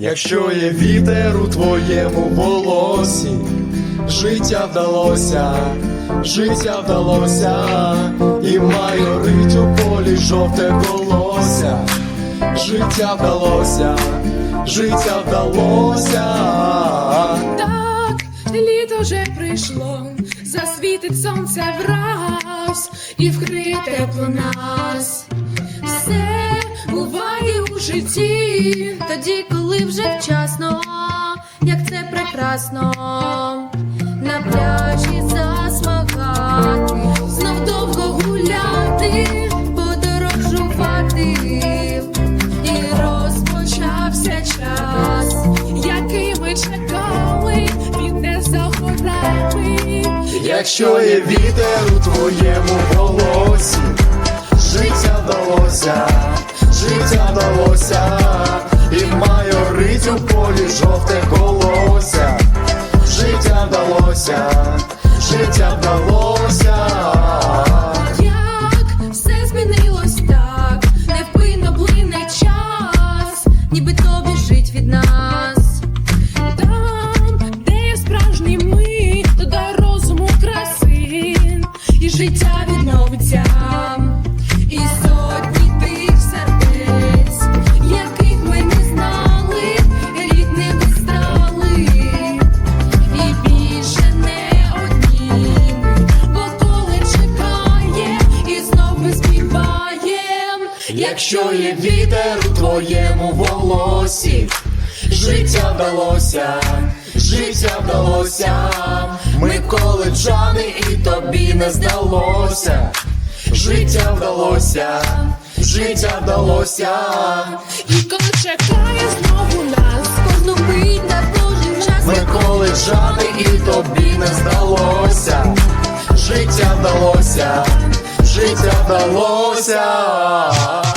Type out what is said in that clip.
Якщо є вітер у твоєму волосі, життя вдалося, життя вдалося, і майорить у полі жовте колося, життя вдалося, життя вдалося. Так, літо вже прийшло, засвітить сонце враз і вкриє тепло нас. Все буває у житті, Тоді, коли вже вчасно, як це прекрасно, на пляжі засмагати, знов довго гуляти, подорожувати, і розпочався час, який чекали, він не за. Якщо є вітер у твоєму волосі, життя вдалося, життя майорить у полі жовте колося, життя вдалося, життя вдалося. Як все змінилось так, невпинно плине час, ніби то біжить від нас. там, де справжній ми, туди розуму краси, і життя відновиться, Якщо є вітер у твоєму волосі, життя вдалося, життя вдалося, ми коледжани і тобі не здалося, життя вдалося, життя вдалося. І коли чекає знову нас, Кожну мить на кожен час Ми коледжани і тобі не здалося, життя вдалося, життя вдалося.